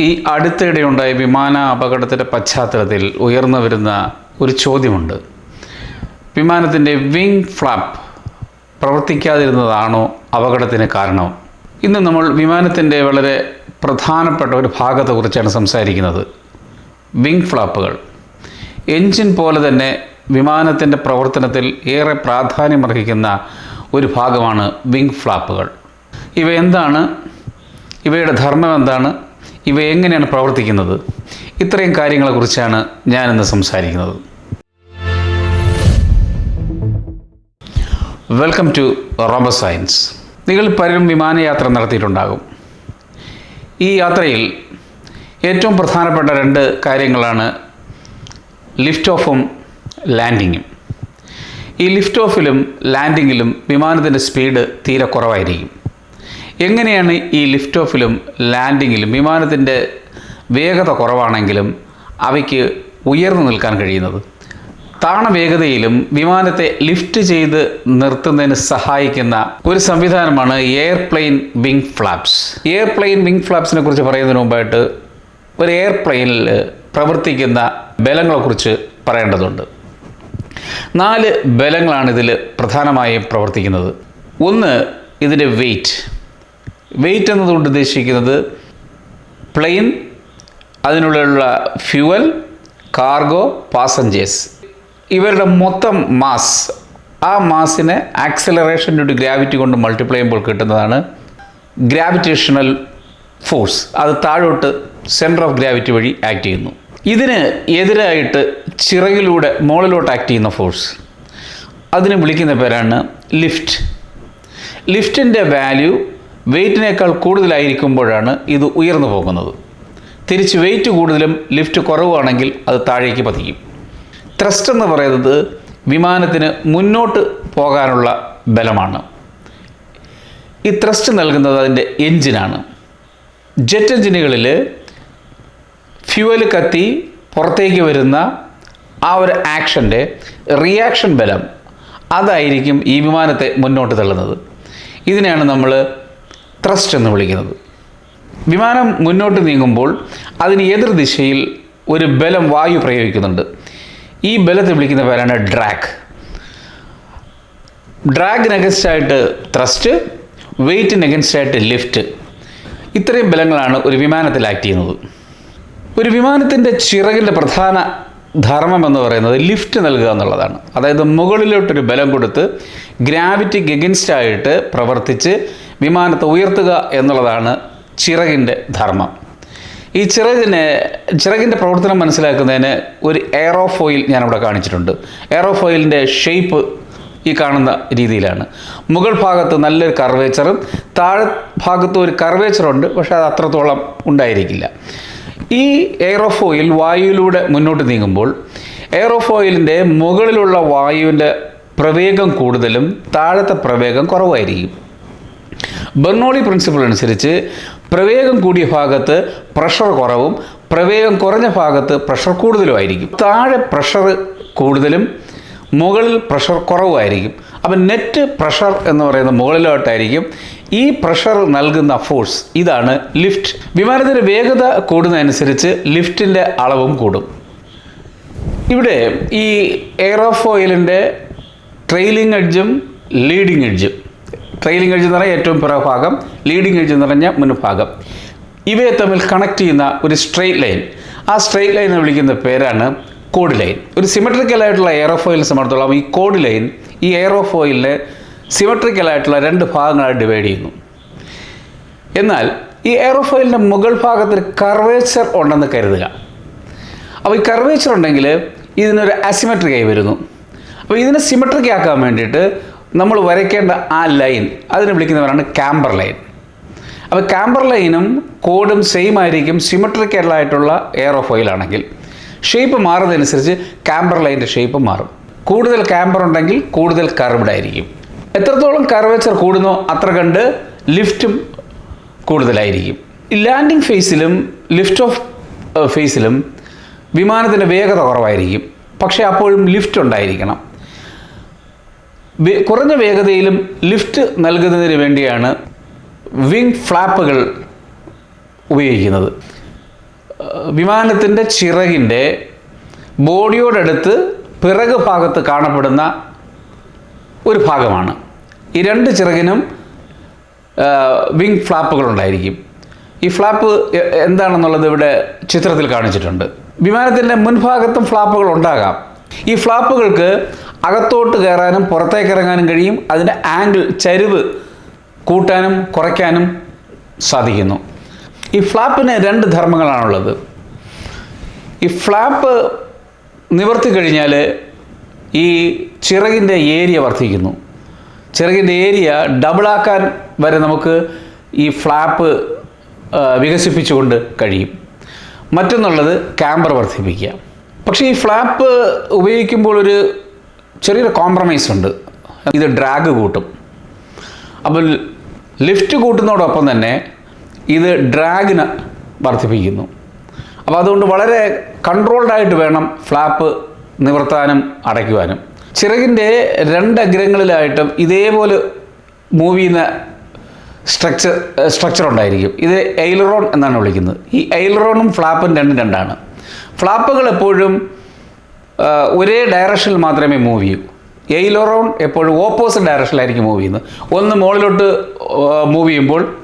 ഈ അടുത്തിടെ ഉണ്ടായ വിമാന അപകടത്തിന്റെ പശ്ചാത്തലത്തിൽ ഉയർന്നു വരുന്ന ഒരു ചോദ്യമുണ്ട്. വിമാനത്തിന്റെ വിങ് ഫ്ലാപ്പ് പ്രവർത്തിക്കാതിരുന്നതാണോ അപകടത്തിന് കാരണം? ഇന്ന് നമ്മൾ വിമാനത്തിന്റെ വളരെ പ്രധാനപ്പെട്ട ഒരു ഭാഗത്തെക്കുറിച്ചാണ് സംസാരിക്കുന്നത്. വിങ് ഫ്ലാപ്പുകൾ എൻജിൻ പോലെ തന്നെ വിമാനത്തിന്റെ പ്രവർത്തനത്തിൽ ഏറെ പ്രാധാന്യമർഹിക്കുന്ന ഒരു ഭാഗമാണ് വിങ് ഫ്ലാപ്പുകൾ ഇവ എന്താണ്? ഇവയുടെ ധർമ്മം എന്താണ്? ഇവ എങ്ങനെയാണ് പ്രവർത്തിക്കുന്നത്? ഇത്രയും കാര്യങ്ങളെക്കുറിച്ചാണ് ഞാനിന്ന് സംസാരിക്കുന്നത്. വെൽക്കം ടു റോബോ സയൻസ് നിങ്ങൾ പലരും വിമാനയാത്ര നടത്തിയിട്ടുണ്ടാകും. ഈ യാത്രയിൽ ഏറ്റവും പ്രധാനപ്പെട്ട രണ്ട് കാര്യങ്ങളാണ് ലിഫ്റ്റ് ഓഫും ലാൻഡിങ്ങും. ഈ ലിഫ്റ്റ് ഓഫിലും ലാൻഡിങ്ങിലും വിമാനത്തിന്റെ സ്പീഡ് തീരെ കുറവായിരിക്കും. എങ്ങനെയാണ് ഈ ലിഫ്റ്റ് ഓഫിലും ലാൻഡിങ്ങിലും വിമാനത്തിന്റെ വേഗത കുറവാണെങ്കിലും അവയ്ക്ക് ഉയർന്നു നിൽക്കാൻ കഴിയുന്നത്? താണ വേഗതയിലും വിമാനത്തെ ലിഫ്റ്റ് ചെയ്ത് നിർത്തുന്നതിന് സഹായിക്കുന്ന ഒരു സംവിധാനമാണ് airplane wing flaps airplane wing ഫ്ലാപ്സിനെ കുറിച്ച് പറയുന്നതിന് മുമ്പായിട്ട് ഒരു എയർപ്ലെയിനിൽ പ്രവർത്തിക്കുന്ന ബലങ്ങളെക്കുറിച്ച് പറയേണ്ടതുണ്ട്. നാല് ബലങ്ങളാണ് ഇതിൽ പ്രധാനമായും പ്രവർത്തിക്കുന്നത്. ഒന്ന് ഇതിന്റെ വെയിറ്റ് വെയിറ്റ് എന്നതുകൊണ്ട് ഉദ്ദേശിക്കുന്നത് പ്ലെയിൻ അതിനുള്ളിലുള്ള ഫ്യുവൽ കാർഗോ പാസഞ്ചേഴ്സ് ഇവരുടെ മൊത്തം മാസ് ആ മാസിനെ ആക്സലറേഷൻ ഡ്യൂ ടു ഗ്രാവിറ്റി കൊണ്ട് മൾട്ടിപ്ലൈ ചെയ്യുമ്പോൾ കിട്ടുന്നതാണ് ഗ്രാവിറ്റേഷണൽ ഫോഴ്സ് അത് താഴോട്ട് സെന്റർ ഓഫ് ഗ്രാവിറ്റി വഴി ആക്ട് ചെയ്യുന്നു. ഇതിന് എതിരായിട്ട് ചിറകിലൂടെ മുകളിലോട്ട് ആക്ട് ചെയ്യുന്ന ഫോഴ്സ് അതിന് വിളിക്കുന്ന പേരാണ് ലിഫ്റ്റ് ലിഫ്റ്റിന്റെ വാല്യൂ വെയിറ്റിനേക്കാൾ കൂടുതലായിരിക്കുമ്പോഴാണ് ഇത് ഉയർന്നു പോകുന്നത്. തിരിച്ച് വെയിറ്റ് കൂടുതലും ലിഫ്റ്റ് കുറവാണെങ്കിൽ അത് താഴേക്ക് പതിക്കും. ത്രസ്റ്റ് എന്ന് പറയുന്നത് വിമാനത്തിന് മുന്നോട്ട് പോകാനുള്ള ബലമാണ്. ഈ ത്രസ്റ്റ് നൽകുന്നത് അതിന്റെ എൻജിനാണ്. ജെറ്റ് എഞ്ചിനുകളിൽ ഫ്യൂവൽ കത്തി പുറത്തേക്ക് വരുന്ന ആ ഒരു ആക്ഷന്റെ റിയാക്ഷൻ ബലം അതായിരിക്കും ഈ വിമാനത്തെ മുന്നോട്ട് തള്ളുന്നത്. ഇതിനെയാണ് നമ്മൾ ത്രസ്റ്റ് എന്ന് വിളിക്കുന്നത്. വിമാനം മുന്നോട്ട് നീങ്ങുമ്പോൾ അതിന് എതിർദിശയിൽ ഒരു ബലം വായു പ്രയോഗിക്കുന്നുണ്ട്. ഈ ബലത്തെ വിളിക്കുന്ന പേരാണ് ഡ്രാഗ് ഡ്രാഗിന് അഗൻസ്റ്റായിട്ട് ത്രസ്റ്റ് വെയ്റ്റിന് അഗൻസ്റ്റായിട്ട് ലിഫ്റ്റ് ഇത്രയും ബലങ്ങളാണ് ഒരു വിമാനത്തിൽ ആക്ട് ചെയ്യുന്നത്. ഒരു വിമാനത്തിന്റെ ചിറകിന്റെ പ്രധാന ധർമ്മം എന്ന് പറയുന്നത് ലിഫ്റ്റ് നൽകുക എന്നുള്ളതാണ്. അതായത് മുകളിലോട്ടൊരു ബലം കൊടുത്ത് ഗ്രാവിറ്റിക്ക് എഗൻസ്റ്റായിട്ട് പ്രവർത്തിച്ച് വിമാനത്തെ ഉയർത്തുക എന്നുള്ളതാണ് ചിറകിന്റെ ധർമ്മം. ഈ ചിറകിനെ ചിറകിന്റെ പ്രവർത്തനം മനസ്സിലാക്കുന്നതിന് ഒരു എയറോഫോയിൽ ഞാനിവിടെ കാണിച്ചിട്ടുണ്ട്. എയറോഫോയിലിന്റെ ഷേപ്പ് ഈ കാണുന്ന രീതിയിലാണ്. മുകൾ ഭാഗത്ത് നല്ലൊരു കർവേച്ചറും താഴെ ഭാഗത്ത് ഒരു കർവേച്ചറുണ്ട് പക്ഷേ അത് അത്രത്തോളം ഉണ്ടായിരിക്കില്ല. ഈ എയറോഫോയിൽ വായുവിലൂടെ മുന്നോട്ട് നീങ്ങുമ്പോൾ എയറോഫോയിലിന്റെ മുകളിലുള്ള വായുവിന്റെ പ്രവേഗം കൂടുതലും താഴത്തെ പ്രവേഗം കുറവായിരിക്കും. ബെർണോളി പ്രിൻസിപ്പിൾ അനുസരിച്ച് പ്രവേഗം കൂടിയ ഭാഗത്ത് പ്രഷർ കുറവും പ്രവേഗം കുറഞ്ഞ ഭാഗത്ത് പ്രഷർ കൂടുതലുമായിരിക്കും. താഴെ പ്രഷർ കൂടുതലും മുകളിൽ പ്രഷർ കുറവുമായിരിക്കും. അപ്പം നെറ്റ് പ്രഷർ എന്ന് പറയുന്നത് മുകളിലോട്ടായിരിക്കും. ഈ പ്രഷർ നൽകുന്ന ഫോഴ്സ് ഇതാണ് ലിഫ്റ്റ് വിമാനത്തിന്റെ വേഗത കൂടുന്നതനുസരിച്ച് ലിഫ്റ്റിന്റെ അളവും കൂടും. ഇവിടെ ഈ എയറോഫോയിലിന്റെ ട്രെയിലിംഗ് എഡ്ജും ലീഡിംഗ് എഡ്ജും ട്രെയിലിംഗ് എഡ്ജ് നിറയെ ഏറ്റവും പിറഭാഗം ലീഡിംഗ് എഡ്ജ് നിറഞ്ഞ മുൻഭാഗം. ഇവയെ തമ്മിൽ കണക്ട് ചെയ്യുന്ന ഒരു സ്ട്രെയിറ്റ് ലൈൻ ആ സ്ട്രെയിറ്റ് ലൈനെ വിളിക്കുന്ന പേരാണ് കോഡ് ലൈൻ ഒരു സിമെട്രിക്കൽ ആയിട്ടുള്ള എയറോഫോയിൽ സംബന്ധിച്ചോളം ഈ കോഡ് ലൈൻ ഈ എയറോഫോയിലിനെ സിമെട്രിക്കൽ ആയിട്ടുള്ള രണ്ട് ഭാഗങ്ങളായി ഡിവൈഡ് ചെയ്യുന്നു. എന്നാൽ ഈ എയറോഫോയിലിന്റെ മുകൾ ഭാഗത്തിൽ കർവേച്ചർ ഉണ്ടെന്ന് കരുതുക. അപ്പോൾ ഈ കർവേച്ചർ ഉണ്ടെങ്കിൽ ഇതിനൊരു അസിമെട്രിക് ആയി വരുന്നു. അപ്പോൾ ഇതിനെ സിമെട്രിക് ആക്കാൻ വേണ്ടിയിട്ട് നമ്മൾ വരയ്ക്കേണ്ട ആ ലൈൻ അതിനെ വിളിക്കുന്നവരാണ് ക്യാമ്പർ ലൈൻ അപ്പോൾ ക്യാമ്പർ ലൈനും കോഡും സെയിം ആയിരിക്കും സിമെട്രിക്കൽ ആയിട്ടുള്ള എയറോഫോയിലാണെങ്കിൽ ഷേപ്പ് മാറുന്നതനുസരിച്ച് ക്യാമ്പർ ലൈന്റെ ഷേപ്പ് മാറും. കൂടുതൽ ക്യാമ്പർ ഉണ്ടെങ്കിൽ കൂടുതൽ കർവ്ഡ് ആയിരിക്കും. എത്രത്തോളം കർവേച്ചർ കൂടുന്നോ അത്ര കണ്ട് ലിഫ്റ്റും കൂടുതലായിരിക്കും. ലാൻഡിംഗ് ഫേസിലും ലിഫ്റ്റ് ഓഫ് ഫേസിലും വിമാനത്തിന്റെ വേഗത കുറവായിരിക്കും. പക്ഷേ അപ്പോഴും ലിഫ്റ്റ് ഉണ്ടായിരിക്കണം. കുറഞ്ഞ വേഗതയിലും ലിഫ്റ്റ് നൽകുന്നതിന് വേണ്ടിയാണ് വിങ് ഫ്ലാപ്പുകൾ ഉപയോഗിക്കുന്നത്. വിമാനത്തിന്റെ ചിറകിന്റെ ബോഡിയോടടുത്ത് പിറക് ഭാഗത്ത് കാണപ്പെടുന്ന ഒരു ഭാഗമാണ്. ഈ രണ്ട് ചിറകിനും വിങ് ഫ്ലാപ്പുകൾ ഉണ്ടായിരിക്കും. ഈ ഫ്ലാപ്പ് എന്താണെന്നുള്ളത് ഇവിടെ ചിത്രത്തിൽ കാണിച്ചിട്ടുണ്ട്. വിമാനത്തിന്റെ മുൻഭാഗത്തും ഫ്ലാപ്പുകൾ ഉണ്ടാകാം. ഈ ഫ്ലാപ്പുകൾക്ക് അകത്തോട്ട് കയറാനും പുറത്തേക്ക് ഇറങ്ങാനും കഴിയും. അതിന്റെ ആംഗിൾ ചരിവ് കൂട്ടാനും കുറയ്ക്കാനും സാധിക്കുന്നു. ഈ ഫ്ലാപ്പിന് രണ്ട് ധർമ്മങ്ങളാണുള്ളത്. ഈ ഫ്ലാപ്പ് നിവർത്തി കഴിഞ്ഞാൽ ഈ ചിറകിന്റെ ഏരിയ വർദ്ധിക്കുന്നു. ചിറകിന്റെ ഏരിയ ഡബിളാക്കാൻ വരെ നമുക്ക് ഈ ഫ്ലാപ്പ് വികസിപ്പിച്ചുകൊണ്ട് കഴിയും. മറ്റൊന്നുള്ളത് ക്യാമ്പർ വർദ്ധിപ്പിക്കുക. പക്ഷേ ഈ ഫ്ലാപ്പ് ഉപയോഗിക്കുമ്പോൾ ഒരു ചെറിയൊരു കോംപ്രമൈസ് ഉണ്ട്. ഇത് ഡ്രാഗ് കൂട്ടും. അപ്പോൾ ലിഫ്റ്റ് കൂട്ടുന്നതോടൊപ്പം തന്നെ ഇത് ഡ്രാഗിന് വർദ്ധിപ്പിക്കുന്നു. അപ്പോൾ അതുകൊണ്ട് വളരെ കൺട്രോൾഡ് ആയിട്ട് വേണം ഫ്ലാപ്പ് നിവർത്താനും അടയ്ക്കുവാനും. ചിറകിന്റെ രണ്ട് അഗ്രങ്ങളിലായിട്ടും ഇതേപോലെ മൂവ് ചെയ്യുന്ന സ്ട്രക്ചർ സ്ട്രക്ചർ ഉണ്ടായിരിക്കും. ഇത് എയിലറോൺ എന്നാണ് വിളിക്കുന്നത്. ഈ എയിലറോണും ഫ്ലാപ്പും രണ്ടും രണ്ടാണ്. ഫ്ലാപ്പുകൾ എപ്പോഴും ഒരേ ഡയറക്ഷനിൽ മാത്രമേ മൂവ് ചെയ്യൂ. എയിലറോൺ എപ്പോഴും ഓപ്പോസിറ്റ് ഡയറക്ഷനിലായിരിക്കും മൂവ് ചെയ്യുന്നത്. ഒന്ന് മുകളിലോട്ട് മൂവ് ചെയ്യുമ്പോൾ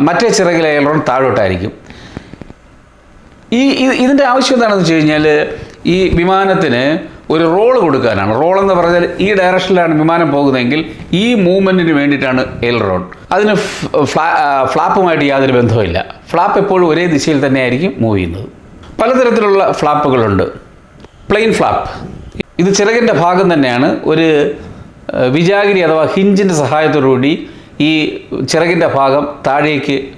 മറ്റേ ചിറകിലെ എയിലറോൺ താഴോട്ടായിരിക്കും. ഈ ഇത് ഇതിന്റെ ആവശ്യം എന്താണെന്ന് വെച്ച് കഴിഞ്ഞാൽ ഈ വിമാനത്തിന് ഒരു റോൾ കൊടുക്കാനാണ്. റോൾ എന്ന് പറഞ്ഞാൽ ഈ ഡയറക്ഷനിലാണ് വിമാനം പോകുന്നതെങ്കിൽ ഈ മൂവ്മെന്റിന് വേണ്ടിയിട്ടാണ് എൽറോൺ അതിന് ഫ്- ഫ്ലാ ഫ്ലാപ്പുമായിട്ട് യാതൊരു ബന്ധവുമില്ല. ഫ്ലാപ്പ് എപ്പോഴും ഒരേ ദിശയിൽ തന്നെയായിരിക്കും മൂവ് ചെയ്യുന്നത്. പലതരത്തിലുള്ള ഫ്ലാപ്പുകളുണ്ട്. Plain flap. ഇത് ചിറകിന്റെ ഭാഗം തന്നെയാണ്. ഒരു വിജാഗിരി അഥവാ ഹിഞ്ചിന്റെ സഹായത്തോടുകൂടി ഈ ചിറകിന്റെ ഭാഗം താഴേക്ക്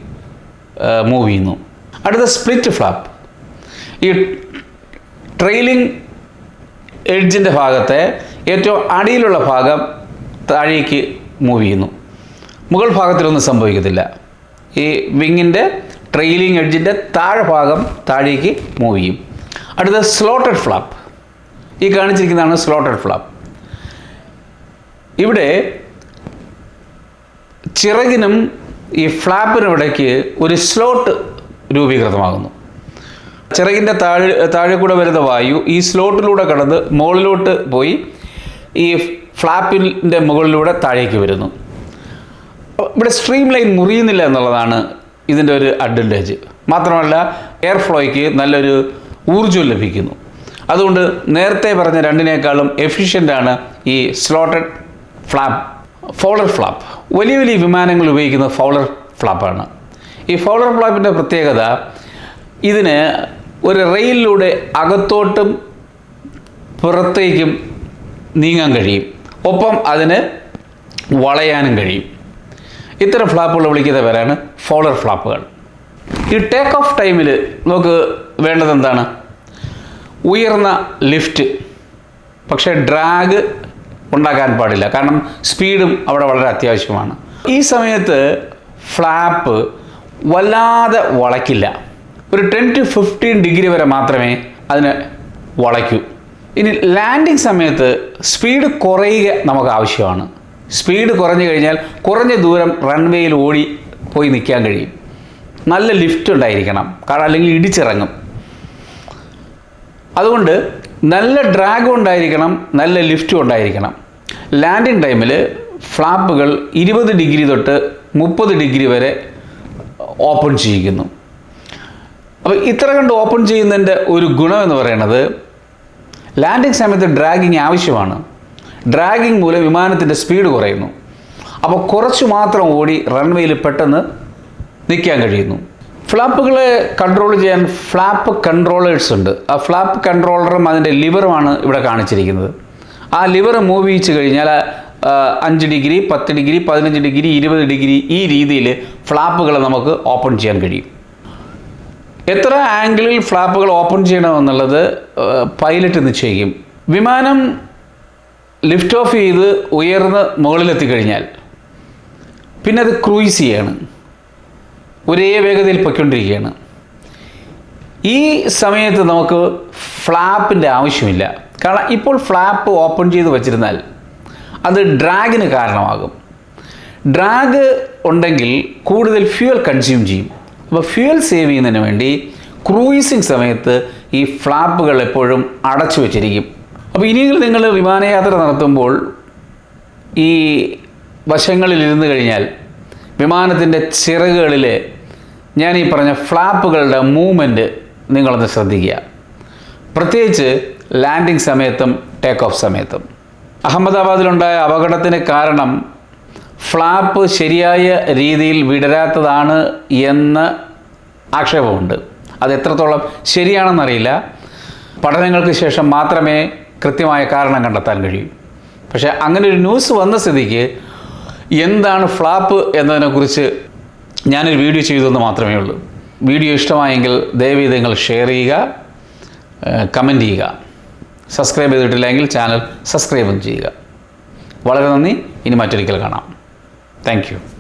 മൂവ് ചെയ്യുന്നു. അടുത്ത സ്പ്ലിറ്റ് ഫ്ലാപ്പ് ഈ ട്രെയിലിംഗ് എഡ്ജിന്റെ ഭാഗത്തെ ഏറ്റവും അടിയിലുള്ള ഭാഗം താഴേക്ക് മൂവ് ചെയ്യുന്നു. മുകൾ ഭാഗത്തിലൊന്നും സംഭവിക്കത്തില്ല. ഈ വിങ്ങിന്റെ ട്രെയിലിംഗ് എഡ്ജിന്റെ താഴെ ഭാഗം താഴേക്ക് മൂവ് ചെയ്യും. അടുത്ത സ്ലോട്ടഡ് ഫ്ലാപ്പ് ഈ കാണിച്ചിരിക്കുന്നതാണ് സ്ലോട്ടഡ് ഫ്ലാപ്പ് ഇവിടെ ചിറകിനും ഈ ഫ്ലാപ്പിനും ഇടയ്ക്ക് ഒരു സ്ലോട്ട് രൂപീകൃതമാകുന്നു. ചിറകിന്റെ താഴെ താഴെ കൂടെ വരുന്ന വായു ഈ സ്ലോട്ടിലൂടെ കടന്ന് മുകളിലോട്ട് പോയി ഈ ഫ്ലാപ്പിന്റെ മുകളിലൂടെ താഴേക്ക് വരുന്നു. ഇവിടെ സ്ട്രീം ലൈൻ മുറിയുന്നില്ല എന്നുള്ളതാണ് ഇതിന്റെ ഒരു അഡ്വാന്റേജ് മാത്രമല്ല എയർ ഫ്ലോയ്ക്ക് നല്ലൊരു ഊർജം ലഭിക്കുന്നു. അതുകൊണ്ട് നേരത്തെ പറഞ്ഞ രണ്ടിനേക്കാളും എഫിഷ്യന്റാണ് ഈ സ്ലോട്ടഡ് ഫ്ലാപ്പ് ഫൗളർ ഫ്ലാപ്പ് വലിയ വലിയ വിമാനങ്ങൾ ഉപയോഗിക്കുന്ന ഫൗളർ ഫ്ലാപ്പാണ് ഈ ഫൗളർ ഫ്ലാപ്പിന്റെ പ്രത്യേകത ഇതിന് ഒരു റെയിലിലൂടെ അകത്തോട്ടും പുറത്തേക്കും നീങ്ങാൻ കഴിയും. ഒപ്പം അതിന് വളയാനും കഴിയും. ഇത്തരം ഫ്ലാപ്പുകൾ വിളിക്കുന്ന പേരാണ് ഫോളർ ഫ്ലാപ്പുകൾ. ഈ ടേക്ക് ഓഫ് ടൈമിൽ നമുക്ക് വേണ്ടത് എന്താണ്? ഉയർന്ന ലിഫ്റ്റ് പക്ഷേ ഡ്രാഗ് ഉണ്ടാക്കാൻ പാടില്ല. കാരണം സ്പീഡും അവിടെ വളരെ അത്യാവശ്യമാണ്. ഈ സമയത്ത് ഫ്ലാപ്പ് വല്ലാതെ വളയ്ക്കില്ല. ഒരു ടെൻ ടു ഫിഫ്റ്റീൻ ഡിഗ്രി വരെ മാത്രമേ അതിന് വളയ്ക്കൂ. ഇനി ലാൻഡിങ് സമയത്ത് സ്പീഡ് കുറയുക നമുക്ക് ആവശ്യമാണ്. സ്പീഡ് കുറഞ്ഞു കഴിഞ്ഞാൽ കുറഞ്ഞ ദൂരം റൺവേയിൽ ഓടി പോയി നിൽക്കാൻ കഴിയും. നല്ല ലിഫ്റ്റ് ഉണ്ടായിരിക്കണം. കാരണം അല്ലെങ്കിൽ ഇടിച്ചിറങ്ങും. അതുകൊണ്ട് നല്ല ഡ്രാഗും ഉണ്ടായിരിക്കണം നല്ല ലിഫ്റ്റും ഉണ്ടായിരിക്കണം. ലാൻഡിങ് ടൈമിൽ ഫ്ലാപ്പുകൾ ഇരുപത് ഡിഗ്രി തൊട്ട് മുപ്പത് ഡിഗ്രി വരെ ഓപ്പൺ ചെയ്യിക്കുന്നു. അപ്പോൾ ഇത്ര കണ്ട് ഓപ്പൺ ചെയ്യുന്നതിന്റെ ഒരു ഗുണമെന്ന് പറയുന്നത് ലാൻഡിങ് സമയത്ത് ഡ്രാഗിങ് ആവശ്യമാണ്. ഡ്രാഗിങ് മൂലം വിമാനത്തിന്റെ സ്പീഡ് കുറയുന്നു. അപ്പോൾ കുറച്ച് മാത്രം ഓടി റൺവേയിൽ പെട്ടെന്ന് നിൽക്കാൻ കഴിയുന്നു. ഫ്ലാപ്പുകളെ കൺട്രോൾ ചെയ്യാൻ ഫ്ലാപ്പ് കൺട്രോളേഴ്സ് ഉണ്ട്. ആ ഫ്ലാപ്പ് കൺട്രോളറും അതിന്റെ ലിവറുമാണ് ഇവിടെ കാണിച്ചിരിക്കുന്നത്. ആ ലിവർ മൂവ് ചെയ്യിച്ച് കഴിഞ്ഞാൽ അഞ്ച് ഡിഗ്രി പത്ത് ഡിഗ്രി പതിനഞ്ച് ഡിഗ്രി ഇരുപത് ഡിഗ്രി ഈ രീതിയിൽ ഫ്ലാപ്പുകളെ നമുക്ക് ഓപ്പൺ ചെയ്യാൻ കഴിയും. എത്ര ആംഗിളിൽ ഫ്ലാപ്പുകൾ ഓപ്പൺ ചെയ്യണമെന്നുള്ളത് പൈലറ്റ് നിശ്ചയിക്കും. വിമാനം ലിഫ്റ്റ് ഓഫ് ചെയ്ത് ഉയർന്ന് മുകളിലെത്തിക്കഴിഞ്ഞാൽ പിന്നെ അത് ക്രൂയിസ് ചെയ്യാണ് ഒരേ വേഗതയിൽ പൊയ്ക്കൊണ്ടിരിക്കുകയാണ്. ഈ സമയത്ത് നമുക്ക് ഫ്ലാപ്പിന്റെ ആവശ്യമില്ല. കാരണം ഇപ്പോൾ ഫ്ലാപ്പ് ഓപ്പൺ ചെയ്ത് വച്ചിരുന്നാൽ അത് ഡ്രാഗിന് കാരണമാകും. ഡ്രാഗ് ഉണ്ടെങ്കിൽ കൂടുതൽ ഫ്യൂവൽ കൺസ്യൂം ചെയ്യും. അപ്പോൾ ഫ്യൂവൽ സേവ് ചെയ്യുന്നതിന് വേണ്ടി ക്രൂയിസിങ് സമയത്ത് ഈ ഫ്ലാപ്പുകൾ എപ്പോഴും അടച്ചു വെച്ചിരിക്കും. അപ്പോൾ ഇനിയെങ്കിലും നിങ്ങൾ വിമാനയാത്ര നടത്തുമ്പോൾ ഈ വശങ്ങളിൽ ഇരുന്ന് കഴിഞ്ഞാൽ വിമാനത്തിന്റെ ചിറകുകളിൽ ഞാൻ ഈ പറഞ്ഞ ഫ്ലാപ്പുകളുടെ മൂവ്മെന്റ് നിങ്ങളൊന്ന് ശ്രദ്ധിക്കുക. പ്രത്യേകിച്ച് ലാൻഡിംഗ് സമയത്തും ടേക്ക് ഓഫ് സമയത്തും. അഹമ്മദാബാദിലുണ്ടായ അപകടത്തിന് കാരണം ഫ്ലാപ്പ് ശരിയായ രീതിയിൽ വിടരാത്തതാണ് എന്ന് ആക്ഷേപമുണ്ട്. അത് എത്രത്തോളം ശരിയാണെന്നറിയില്ല. പഠനങ്ങൾക്ക് ശേഷം മാത്രമേ കൃത്യമായ കാരണം കണ്ടെത്താൻ കഴിയും. പക്ഷേ അങ്ങനെ ഒരു ന്യൂസ് വന്ന സ്ഥിതിക്ക് എന്താണ് ഫ്ലാപ്പ് എന്നതിനെക്കുറിച്ച് ഞാനൊരു വീഡിയോ ചെയ്തെന്ന് മാത്രമേ ഉള്ളൂ. വീഡിയോ ഇഷ്ടമായെങ്കിൽ ദയവീ നിങ്ങൾ ഷെയർ ചെയ്യുക കമന്റ് ചെയ്യുക. സബ്സ്ക്രൈബ് ചെയ്തിട്ടില്ലെങ്കിൽ ചാനൽ സബ്സ്ക്രൈബും ചെയ്യുക. വളരെ നന്ദി. ഇനി മറ്റൊരിക്കൽ കാണാം. താങ്ക്